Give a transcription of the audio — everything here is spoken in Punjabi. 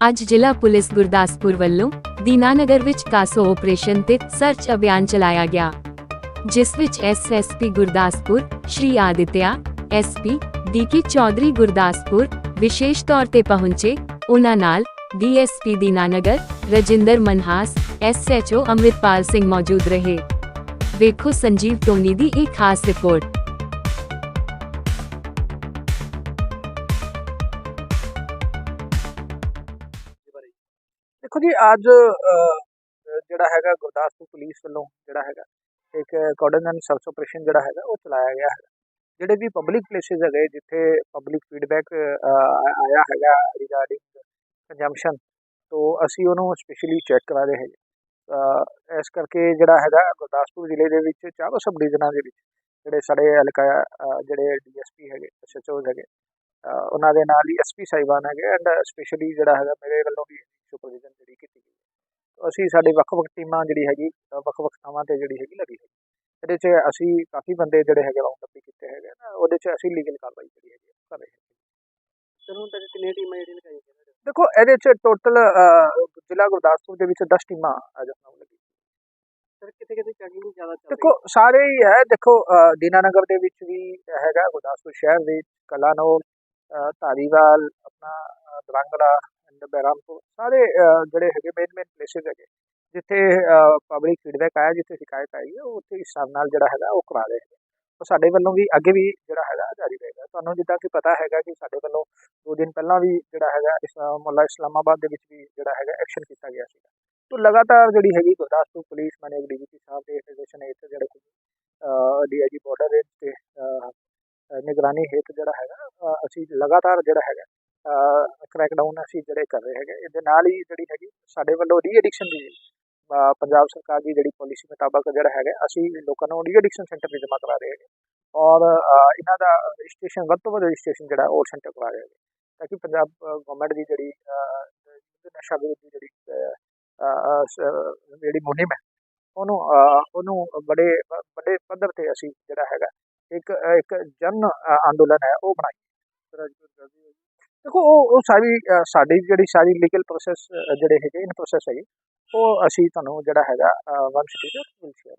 ਅੱਜ ਜ਼ਿਲ੍ਹਾ ਪੁਲਿਸ ਗੁਰਦਾਸਪੁਰ ਵੱਲੋਂ ਦੀਨਾਨਗਰ ਵਿੱਚ ਕਾਸੋ ਆਪਰੇਸ਼ਨ ਤੇ ਸਰਚ ਅਭਿਆਨ ਚਲਾਇਆ ਗਿਆ, ਜਿਸ ਵਿੱਚ SSP Gurdaspur, Shri Aditya SP DK Chaudhary Gurdaspur ਵਿਸ਼ੇਸ਼ ਤੌਰ ਤੇ ਪਹੁੰਚੇ, ਉਹਨਾਂ ਨਾਲ ਡੀਐਸਪੀ ਦੀਨਾਨਗਰ, ਰਜਿੰਦਰ ਮਨਹਾਸ ਐਸਐਚਓ ਅੰਮ੍ਰਿਤਪਾਲ ਸਿੰਘ ਮੌਜੂਦ ਰਹੇ। ਵੇਖੋ ਸੰਜੀਵ ਟੋਨੀ ਦੀ ਇੱਕ ਖਾਸ ਰਿਪੋਰਟ। ਦੇਖੋ ਜੀ ਅੱਜ ਜਿਹੜਾ ਹੈਗਾ ਗੁਰਦਾਸਪੁਰ ਪੁਲਿਸ ਵੱਲੋਂ ਜਿਹੜਾ ਹੈਗਾ ਇੱਕ ਕੋਆਰਡੀਨੇਸ਼ਨ ਸਰਚ ਆਪਰੇਸ਼ਨ ਜਿਹੜਾ ਹੈਗਾ ਉਹ ਚਲਾਇਆ ਗਿਆ ਹੈ ਜਿਹੜੇ ਵੀ ਪਬਲਿਕ ਪਲੇਸਿਸ ਹੈਗੇ ਜਿੱਥੇ ਪਬਲਿਕ ਫੀਡਬੈਕ ਆਇਆ ਹੈਗਾ ਰਿਗਾਰਡਿੰਗ ਕੰਜੰਪਸ਼ਨ ਤੋਂ ਅਸੀਂ ਉਹਨੂੰ ਸਪੈਸ਼ਲੀ ਚੈੱਕ ਕਰਾ ਰਹੇ ਹੈਗੇ। ਇਸ ਕਰਕੇ ਜਿਹੜਾ ਹੈਗਾ ਗੁਰਦਾਸਪੁਰ ਜ਼ਿਲ੍ਹੇ ਦੇ ਵਿੱਚ ਚਾਰੋਂ ਸਬ ਡਿਵੀਜ਼ਨਾਂ ਦੇ ਵਿੱਚ ਜਿਹੜੇ ਸਾਡੇ ਹਲਕਾ ਅਹ, ਜਿਹੜੇ ਡੀਐਸਪੀ ਹੈਗੇ ਐਸਐਚਓਜ਼ ਹੈਗੇ ਉਹਨਾਂ ਦੇ ਨਾਲ ਹੀ ਐਸਪੀ ਸਾਹਿਬਾਨ ਹੈਗੇ ਐਂਡ ਸਪੈਸ਼ਲੀ ਜਿਹੜਾ ਹੈਗਾ ਮੇਰੇ ਵੱਲੋਂ ਵੀ ਸੁਪਰਵਿਜ਼ਨ ਅਸੀਂ ਸਾਡੇ ਵੱਖ-ਵੱਖ ਟੀਮਾਂ ਜਿਹੜੀ ਹੈਗੀ ਵੱਖ-ਵੱਖ ਥਾਵਾਂ ਤੇ ਜਿਹੜੀ ਹੈਗੀ ਲੱਗੀ ਹੈ ਇਹਦੇ 'ਚ ਅਸੀਂ ਕਾਫੀ ਬੰਦੇ ਜਿਹੜੇ ਹੈਗੇ ਰਾਉਂਡ ਅਪ ਕੀਤੇ ਹੈਗੇ ਨਾ ਉਹਦੇ 'ਚ ਅਸੀਂ ਲੀਗਲ ਕਾਰਵਾਈ ਜਿਹੜੀ ਹੈਗੀ ਕਰ ਰਹੇ ਹਾਂ ਸਰ ਹੁਣ ਤੱਕ ਕਿੰਨੀਆਂ ਟੀਮਾਂ ਜਿਹੜੀਆਂ ਲਗਾਈਆਂ ਦੇਖੋ ਇਹਦੇ 'ਚ ਟੋਟਲ ਜ਼ਿਲ੍ਹਾ ਗੁਰਦਾਸਪੁਰ ਦੇ ਵਿੱਚ 10 ਟੀਮਾਂ ਅੱਜ ਨਾਮ ਲੱਗੀ। ਸਰ ਕਿਤੇ ਕਿਤੇ ਚੈਕਿੰਗ ਜ਼ਿਆਦਾ ਚੱਲ ਦੇਖੋ ਸਾਰੇ ਹੀ ਹੈ ਦੇਖੋ ਦੀਨਾਨਗਰ ਦੇ ਵਿੱਚ ਵੀ ਹੈਗਾ ਗੁਰਦਾਸਪੁਰ ਸ਼ਹਿਰ ਦੇ ਕਲਾਨੌਰ ਧਾਰੀਵਾਲ ਆਪਣਾ ਦਰੰਗਲਾ ਐਂਡ ਬਹਿਰਾਮਪੁਰ ਸਾਰੇ ਜਿਹੜੇ ਹੈਗੇ ਮੇਨ ਮੇਨ ਪਲੇਸਿਸ ਹੈਗੇ ਜਿੱਥੇ ਪਬਲਿਕ ਫੀਡਬੈਕ ਆਇਆ ਜਿੱਥੇ ਸ਼ਿਕਾਇਤ ਆਈ ਹੈ ਉਹ ਉੱਥੇ ਇਸ ਹਿਸਾਬ ਨਾਲ ਜਿਹੜਾ ਹੈਗਾ ਉਹ ਕਰਾ ਰਹੇ ਹੈਗੇ। ਉਹ ਸਾਡੇ ਵੱਲੋਂ ਵੀ ਅੱਗੇ ਵੀ ਜਿਹੜਾ ਹੈਗਾ ਜਾਰੀ ਰਹੇਗਾ। ਤੁਹਾਨੂੰ ਜਿੱਦਾਂ ਕਿ ਪਤਾ ਹੈਗਾ ਕਿ ਸਾਡੇ ਵੱਲੋਂ ਦੋ ਦਿਨ ਪਹਿਲਾਂ ਵੀ ਜਿਹੜਾ ਹੈਗਾ ਇਸ ਮੁੱਲਾ ਇਸਲਾਮਾਬਾਦ ਦੇ ਵਿੱਚ ਵੀ ਜਿਹੜਾ ਹੈਗਾ ਐਕਸ਼ਨ ਕੀਤਾ ਗਿਆ ਸੀਗਾ। ਤੋ ਲਗਾਤਾਰ ਜਿਹੜੀ ਹੈਗੀ ਗੁਰਦਾਸਪੁਰ ਪੁਲਿਸ ਮਾਨਯੋਗ ਡੀਜੀਪੀ ਸਾਹਿਬ ਦੇ ਨਿਰਦੇਸ਼ਨ ਹੇਠ ਜਿਹੜੇ ਡੀਆਈਜੀ ਬਾਰਡਰ ਰੇਂਜ ਤੇ ਅਹ, ਅਹ, ਨਿਗਰਾਨੀ ਹੇਠ ਜਿਹੜਾ ਹੈਗਾ ਅਸੀਂ ਲਗਾਤਾਰ ਜਿਹੜਾ ਹੈਗਾ ਕ੍ਰੈਕਡਾਊਨ ਅਸੀਂ ਜਿਹੜੇ ਕਰ ਰਹੇ ਹੈਗੇ ਇਹਦੇ ਨਾਲ ਹੀ ਜਿਹੜੀ ਹੈਗੀ ਸਾਡੇ ਵੱਲੋਂ ਰੀ ਐਡਿਕਸ਼ਨ ਦੀ ਪੰਜਾਬ ਸਰਕਾਰ ਦੀ ਜਿਹੜੀ ਪਾਲਿਸੀ ਮੁਤਾਬਕ ਜਿਹੜਾ ਹੈਗਾ ਅਸੀਂ ਲੋਕਾਂ ਨੂੰ ਰੀ ਐਡਿਕਸ਼ਨ ਸੈਂਟਰ ਵੀ ਜਮ੍ਹਾਂ ਕਰਾ ਰਹੇ ਹੈਗੇ। ਔਰ ਇਹਨਾਂ ਦਾ ਰਜਿਸਟ੍ਰੇਸ਼ਨ ਵੱਧ ਤੋਂ ਵੱਧ ਰਜਿਸਟ੍ਰੇਸ਼ਨ ਜਿਹੜਾ ਉਹ ਸੈਂਟਰ ਕਰਾ ਰਹੇ ਹੈਗੇ। ਤਾਂ ਕਿ ਪੰਜਾਬ ਗਵਰਨਮੈਂਟ ਦੀ ਜਿਹੜੀ ਅਹ, ਨਸ਼ਾ ਵਿਰੋਧੀ ਜਿਹੜੀ ਜਿਹੜੀ ਮੁਹਿੰਮ ਹੈ ਉਹਨੂੰ ਉਹਨੂੰ ਬੜੇ ਵੱਡੇ ਪੱਧਰ ਤੇ ਅਸੀਂ ਜਿਹੜਾ ਹੈਗਾ ਇੱਕ ਇੱਕ ਜਨ ਅੰਦੋਲਨ ਹੈ ਉਹ ਬਣਾਈ ਦੇਖੋ, ਉਹ ਉਹ ਸਾਰੀ ਸਾਡੀ ਜਿਹੜੀ ਸਾਰੀ ਲੀਗਲ ਪ੍ਰੋਸੈਸ ਜਿਹੜੇ ਹੈਗੇ ਇਨ ਪ੍ਰੋਸੈਸ ਹੈਗੇ, ਉਹ ਅਸੀਂ ਤੁਹਾਨੂੰ ਜਿਹੜਾ ਹੈਗਾ ਵਨ ਸਿਟੀ ਤੇ ਮਿਲ ਸ਼ੇਅਰ